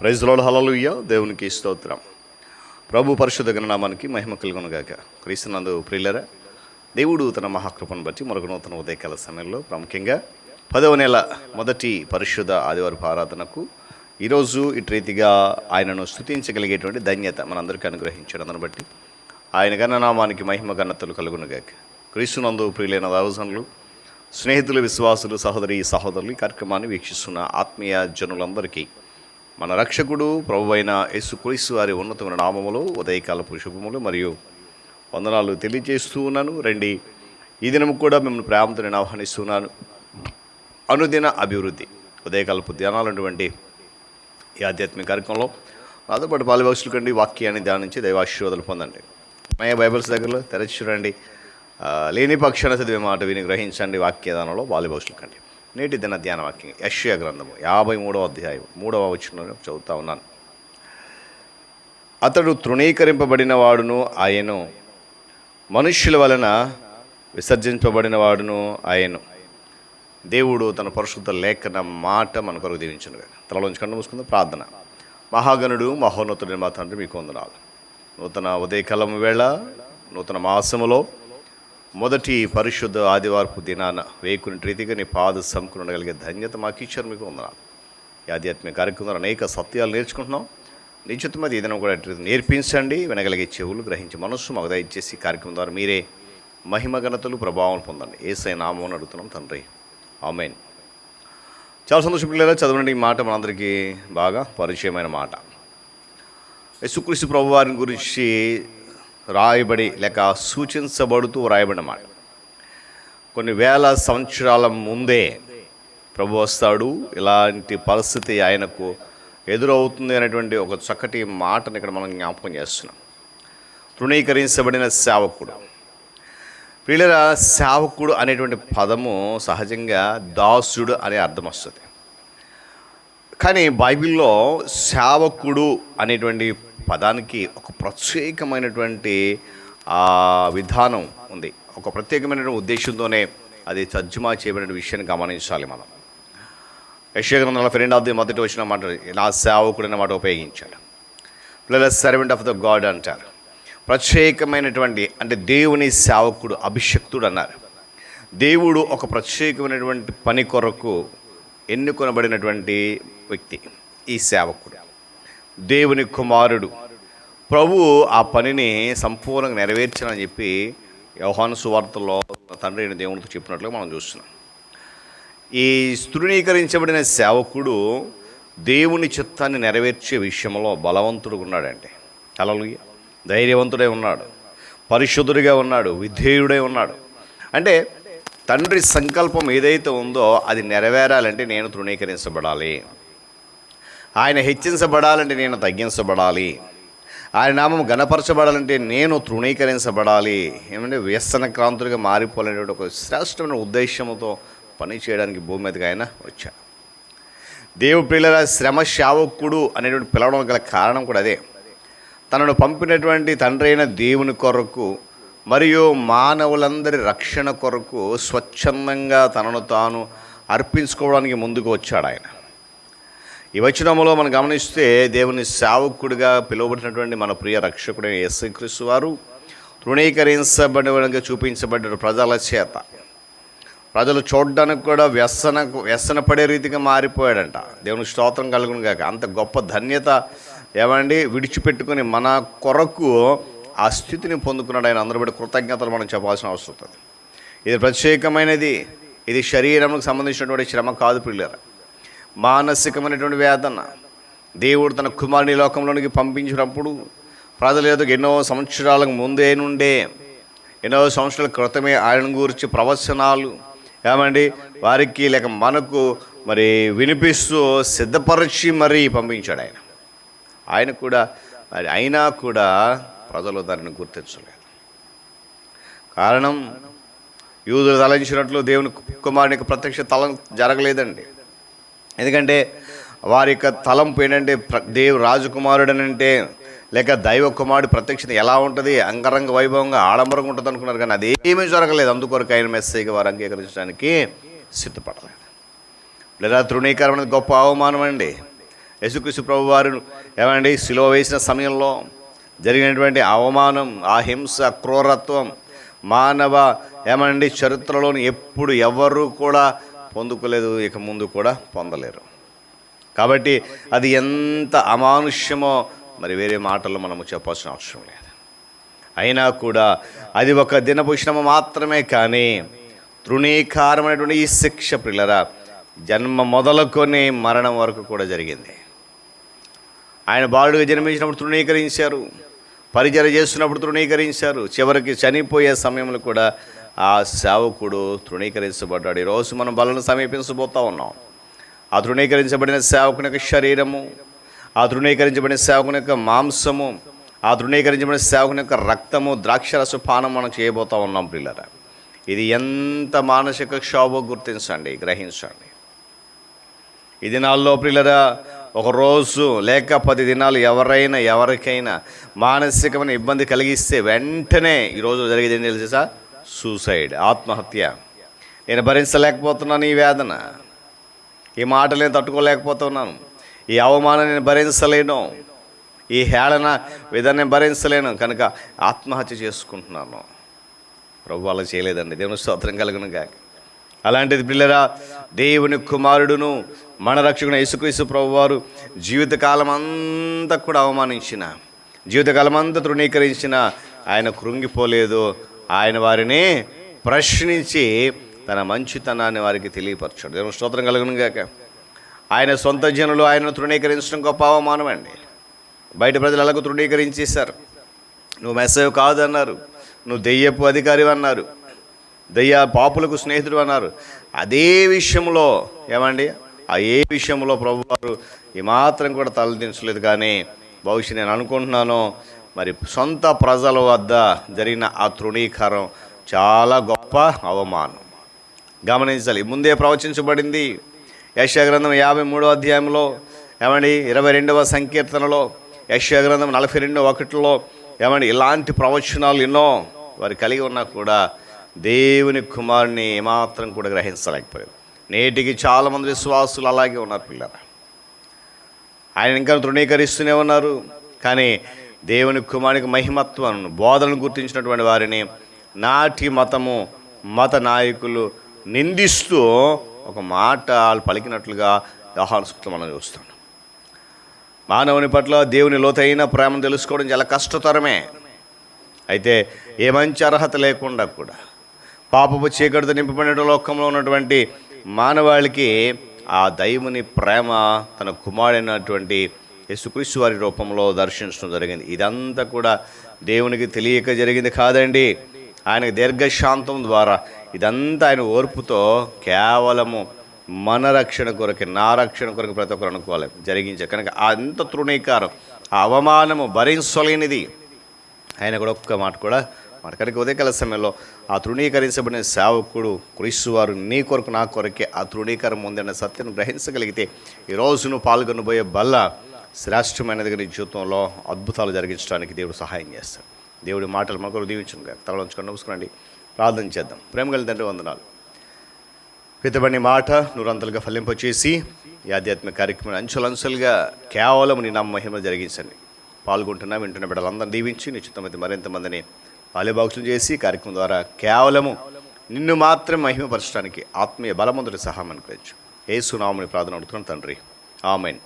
Praise Lord hallelujah దేవునికి స్తోత్రం. ప్రభు పరిశుద్ధ గణనామానికి మహిమ కలుగునుగాక. క్రీస్తునందు ప్రియులరా దేవుడు తన మహాకృపను బట్టి మరొక నూతన ఉదయకాల సమయంలో ప్రాముఖ్యంగా పదవ నెల మొదటి పరిశుద్ధ ఆదివారపు ఆరాధనకు ఈరోజు ఇటు రీతిగా ఆయనను స్థుతించగలిగేటువంటి ధన్యత మనందరికీ అనుగ్రహించడం బట్టి ఆయన గణనామానికి మహిమ ఘనతలు కలుగునుగాక. క్రీస్తునందు ప్రియులైన దావజనులు స్నేహితులు విశ్వాసులు సహోదరి సహోదరులు ఈ కార్యక్రమాన్ని వీక్షిస్తున్న ఆత్మీయ జనులందరికీ మన రక్షకుడు ప్రభు అయిన యేసుక్రీస్తు వారి ఉన్నతమైన నామములు ఉదయకాలపు శుభములు మరియు వందనాలు తెలియజేస్తూ ఉన్నాను. రండి ఈ దినం కూడా మిమ్మల్ని ప్రేమతో నేను ఆహ్వానిస్తున్నాను. అనుదిన అభివృద్ధి ఉదయకాలపు ధ్యానాలటువంటి ఈ ఆధ్యాత్మిక కార్యక్రమంలో నాతో పాటు పాలుభాషలు కండి వాక్యాన్ని ధ్యానించి దైవాశీర్వాదాలు పొందండి. మయ బైబిల్స్ దగ్గరలో తెరచి చూడండి. లేని పక్షాన చదివే మాట విని గ్రహించండి వాక్యదానంలో బాలిభాషలు కండి. నేటి దిన ధ్యాన వాక్యం యశ్య గ్రంథము యాభై మూడవ అధ్యాయం మూడవ వచనంలో చదువుతా ఉన్నాను. అతడు తృణీకరింపబడిన వాడును ఆయను మనుష్యుల వలన విసర్జింపబడిన వాడును ఆయను దేవుడు తన పరిశుద్ధ లేఖన మాట మన కొరకు దీవించను తలలోంచి కన్ను మూసుకుందాం ప్రార్థన. మహాగణుడు మహోన్నతుడి మా తండ్రి మీకు వందనాలు. నూతన ఉదయకాలం వేళ నూతన మాసములో మొదటి పరిశుద్ధ ఆదివారపు దినాన వేకుని రీతిగా నీ పాద సంకులు ఉండగలిగే ధన్యత మాకు ఇచ్చారు మీకు వందనాలు. ఈ ఆధ్యాత్మిక కార్యక్రమంలో అనేక సత్యాలు నేర్చుకుంటున్నాం. నిశ్చితం అది ఏదైనా కూడా నేర్పించండి. వినగలిగే చెవులు గ్రహించి మనస్సు మాకు దయచేసి కార్యక్రమం ద్వారా మీరే మహిమ ఘనతలు ప్రభావం పొందండి. ఏసై నామం అడుగుతున్నాం తండ్రి. ఆమెన్. చాలా సంతోషం పిల్లలు చదవండి ఈ మాట మనందరికీ బాగా పరిచయమైన మాట. యేసుక్రీస్తు ప్రభు గురించి రాయబడి లేక సూచించబడుతూ రాయబడిన మాట కొన్ని వేల సంవత్సరాల ముందే ప్రభు వస్తాడు. ఇలాంటి పరిస్థితి ఆయనకు ఎదురవుతుంది అనేటువంటి ఒక చక్కటి మాటను ఇక్కడ మనం జ్ఞాపకం చేస్తున్నాం. తృణీకరించబడిన సేవకుడు. ప్రియుల సేవకుడు అనేటువంటి పదము సహజంగా దాసుడు అనే అర్థం వస్తుంది. కానీ బైబిల్లో సేవకుడు అనేటువంటి పదానికి ఒక ప్రత్యేకమైనటువంటి విధానం ఉంది. ఒక ప్రత్యేకమైన ఉద్దేశంతోనే అది తర్జుమా చేయబడిన విషయాన్ని గమనించాలి మనం. యశ్వగ్రంథం నలభై రెండవది మొదటి వచ్చిన మాట నా సేవకుడు అనే మాట ఉపయోగించాడు plus servant of the god అంటారు. ప్రత్యేకమైనటువంటి అంటే దేవుని సేవకుడు అభిషక్తుడు అన్నారు. దేవుడు ఒక ప్రత్యేకమైనటువంటి పని కొరకు ఎన్నుకొనబడినటువంటి వ్యక్తి ఈ సేవకుడు. దేవుని కుమారుడు. ప్రభు ఆ పనిని సంపూర్ణంగా నెరవేర్చనని చెప్పి యోహాను సువార్తలో తండ్రి అయిన దేవునితో చెప్పినట్లుగా మనం చూస్తున్నాం. ఈ స్థృణీకరించబడిన సేవకుడు దేవుని చిత్తాన్ని నెరవేర్చే విషయంలో బలవంతుడు ఉన్నాడంటే. కలలుగా ధైర్యవంతుడే ఉన్నాడు. పరిశుద్ధుడిగా ఉన్నాడు. విధేయుడే ఉన్నాడు. అంటే తండ్రి సంకల్పం ఏదైతే ఉందో అది నెరవేరాలంటే నేను తృణీకరించబడాలి. ఆయన హెచ్చించబడాలంటే నేను తగ్గించబడాలి. ఆయన నామం గణపరచబడాలంటే నేను తృణీకరించబడాలి. ఏమంటే వ్యసన క్రాంతుడిగా మారిపోలేటువంటి ఒక శ్రేష్టమైన ఉద్దేశంతో పని చేయడానికి భూమి మీదకి ఆయన వచ్చాడు. దేవు పిల్లల శ్రమ శావకుడు అనేటువంటి పిలవడం గల కారణం కూడా అదే. తనను పంపినటువంటి తండ్రి అయిన దేవుని కొరకు మరియు మానవులందరి రక్షణ కొరకు స్వచ్ఛందంగా తనను తాను అర్పించుకోవడానికి ముందుకు వచ్చాడు ఆయన. ఈ వచనంలో మనం గమనిస్తే దేవుని సేవకుడిగా పిలువబడినటువంటి మన ప్రియ రక్షకుడైన యేసుక్రీస్తు వారు తృణీకరించబడినగా చూపించబడిన ప్రజల చేత. ప్రజలు చూడడానికి కూడా వ్యసన వ్యసన పడే రీతిగా మారిపోయాడంట. దేవుని స్తోత్రం కలుగును కాక అంత గొప్ప ధన్యత ఏమండి? విడిచిపెట్టుకుని మన కొరకు ఆ స్థితిని పొందుకున్నాడు ఆయన. అందరూ బట్టి కృతజ్ఞతలు మనం చెప్పాల్సిన అవసరం ఉంటుంది. ఇది ప్రత్యేకమైనది. ఇది శరీరంకు సంబంధించినటువంటి శ్రమ కాదు పిల్లరా మానసికమైనటువంటి వేదన. దేవుడు తన కుమారుని లోకంలోనికి పంపించినప్పుడు ప్రజలు ఏదో ఎన్నో సంవత్సరాలకు ముందే నుండే ఎన్నో సంవత్సరాల క్రితమే ఆయన గురించి ప్రవచనాలు ఏమండి? వారికి లేక మనకు మరి వినిపిస్తూ సిద్ధపరిచి మరీ పంపించాడు ఆయన. ఆయన కూడా మరి అయినా కూడా ప్రజలు దానిని గుర్తించలేదు. కారణం యూదులు తలంచినట్లు దేవుని కుమారునికి ప్రత్యక్ష తలం జరగలేదండి. ఎందుకంటే వారి యొక్క తలంపు ఏంటంటే ప్ర- దేవు రాజకుమారుడు అని అంటే లేక దైవ కుమారుడు ప్రత్యక్షత ఎలా ఉంటుంది? అంగరంగ వైభవంగా ఆడంబరంగా ఉంటుంది అనుకున్నారు కానీ అదేమీ జరగలేదు. అందుకొరకు ఆయన మెస్సేగా వారు అంగీకరించడానికి సిద్ధపడలేదు. లేదా తృణీకరణ అనేది గొప్ప అవమానం అండి. యేసుక్రీస్తు ప్రభు వారు ఏమండి? సిలువ వేసిన సమయంలో జరిగినటువంటి అవమానం ఆ హింస క్రూరత్వం మానవ ఏమండి? చరిత్రలోని ఎప్పుడు ఎవరు కూడా పొందుకోలేదు ఇక ముందు కూడా పొందలేరు. కాబట్టి అది ఎంత అమానుష్యమో మరి వేరే మాటలు మనము చెప్పాల్సిన అవసరం లేదు. అయినా కూడా అది ఒక దినభూషణమ మాత్రమే కానీ తృణీకారమైనటువంటి ఈ శిక్ష పిల్లరా జన్మ మొదలుకొని మరణం వరకు కూడా జరిగింది. ఆయన బాలుడిగా జన్మించినప్పుడు తృణీకరించారు పరిచయం చేస్తున్నప్పుడు తృణీకరించారు చివరికి చనిపోయే సమయంలో కూడా ఆ సేవకుడు తృణీకరించబడ్డాడు. ఈరోజు మనం బలను సమీపించబోతా ఉన్నాం. ఆ తృణీకరించబడిన సేవకుని యొక్క శరీరము ఆ తృణీకరించబడిన సేవకుని యొక్క మాంసము ఆ తృణీకరించబడిన సేవకుని యొక్క రక్తము ద్రాక్షరస పానం మనం చేయబోతా ఉన్నాం పిల్లరా ఇది ఎంత మానసిక క్షోభ గుర్తించండి గ్రహించండి. ఈ దినాల్లో ప్రియులరా ఒక రోజు లేక పది దినాలు ఎవరైనా ఎవరికైనా మానసికమైన ఇబ్బంది కలిగిస్తే వెంటనే ఈరోజు జరిగేది ఏం తెలుసా? సూసైడ్ ఆత్మహత్య. నేను భరించలేకపోతున్నాను ఈ వేదన. ఈ మాటలు నేను తట్టుకోలేకపోతున్నాను. ఈ అవమానం నేను భరించలేను. ఈ హేళన విధానం నేను భరించలేను. కనుక ఆత్మహత్య చేసుకుంటున్నాను. ప్రభు అలా చేయలేదండి. దేవుని స్తోత్రం కలుగును గాక. అలాంటిది పిల్లరా దేవుని కుమారుడును మన రక్షకుని యేసుక్రీస్తు ప్రభు వారు జీవితకాలం అంతా కూడా అవమానించిన జీవితకాలం అంతా తృణీకరించిన ఆయన కృంగిపోలేదు. ఆయన వారిని ప్రశ్నించి తన మంచితనాన్ని వారికి తెలియపరచాడు. దేవుని స్తోత్రం కలుగును గాక. ఆయన సొంత జనులు ఆయనను తృణీకరించడం గొప్ప అవమానం అండి. బయట ప్రజలు అలాగ తృణీకరించేశారు. నువ్వు మెసేవ్ కాదు అన్నారు. నువ్వు దెయ్యపు అధికారి అన్నారు. దయ్య పాపులకు స్నేహితుడు అన్నారు. అదే విషయంలో ఏమండి? ఆ ఏ విషయంలో ప్రభువారు ఏమాత్రం కూడా తలదించలేదు కానీ బహుశా నేను అనుకుంటున్నాను. మరి సొంత ప్రజల వద్ద జరిగిన ఆ తృణీకారం చాలా గొప్ప అవమానం. గమనించాలి. ముందే ప్రవచించబడింది యశా గ్రంథం యాభై మూడో అధ్యాయంలో ఏమండి ఇరవై రెండవ సంకీర్తనలో యశా గ్రంథం నలభై రెండవ ఒకటిలో ఏమండి ఇలాంటి ప్రవచనాలు ఎన్నో వారు కలిగి ఉన్నా కూడా దేవుని కుమారుని ఏమాత్రం కూడా గ్రహించలేకపోయారు. నేటికి చాలామంది విశ్వాసులు అలాగే ఉన్నారు పిల్లలు ఆయన ఇంకా తృణీకరిస్తూనే ఉన్నారు. కానీ దేవుని కుమారునికి మహిమత్వం బోధనను గుర్తించినటువంటి వారిని నాటి మతము మత నాయకులు నిందిస్తూ ఒక మాట వాళ్ళు పలికినట్లుగా వ్యవహారం మనం చూస్తాం మానవుని పట్ల దేవుని లోతైన ప్రేమను తెలుసుకోవడం చాలా కష్టతరమే. అయితే ఏ మంచి అర్హత లేకుండా కూడా పాపపు చీకటితో నింపబడిన లోకంలో ఉన్నటువంటి మానవాళికి ఆ దైవుని ప్రేమ తన కుమారుడైనటువంటి యేసుక్రీస్తు వారి రూపంలో దర్శించడం జరిగింది. ఇదంతా కూడా దేవునికి తెలియక జరిగింది కాదండి. ఆయన దీర్ఘశాంతం ద్వారా ఇదంతా ఆయన ఓర్పుతో కేవలము మన రక్షణ కొరకు నా రక్షణ కొరకు ప్రతి ఒక్కరు అనుకోవాలి. జరిగించే కనుక అంత తృణీకారం ఆ అవమానము భరించలేనిది. ఆయన కూడా ఒక్క మాట కూడా మాట కనుక ఉదయకాల సమయంలో ఆ తృణీకరించబడిన సేవకుడు క్రీస్తు వారు నీ కొరకు నా కొరకే ఆ తృణీకారం ఉందన్న సత్యను గ్రహించగలిగితే ఈ నువ్వు పాల్గొనబోయే బల్ల శ్రేష్టమైనదిగా నీ జీవితంలో అద్భుతాలు జరిగించడానికి దేవుడు సహాయం చేస్తాడు. దేవుడి మాటలు మనకు దీవించును తలవంచుకొని నమస్కారండి ప్రార్థన చేద్దాం. ప్రేమగల తండ్రి వందనాలు. పితబడిన మాట నూరంతలుగా ఫలింపచేసి ఈ ఆధ్యాత్మిక కార్యక్రమం అంచులంచులుగా కేవలం నీ నా మహిమ జరిగించండి. పాల్గొంటున్నా వింటున్న బిడ్డలందరినీ దీవించి నిశ్చితమైతే మరింత మందిని బాల్యబాక్సులు చేసి కార్యక్రమం ద్వారా కేవలము నిన్ను మాత్రం మహిమపరచడానికి ఆత్మీయ బలమంతుడి సహాయం అనుకోవచ్చు సునామని ప్రార్థన అడుగుతున్నాను తండ్రి. ఆమెన్.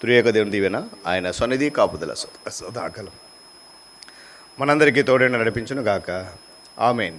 త్రియేక దేవుని దీవెన ఆయన సన్నిధి కాపుదల సదాకలం మనందరికీ తోడైన నడిపించును గాక ఆమెన్.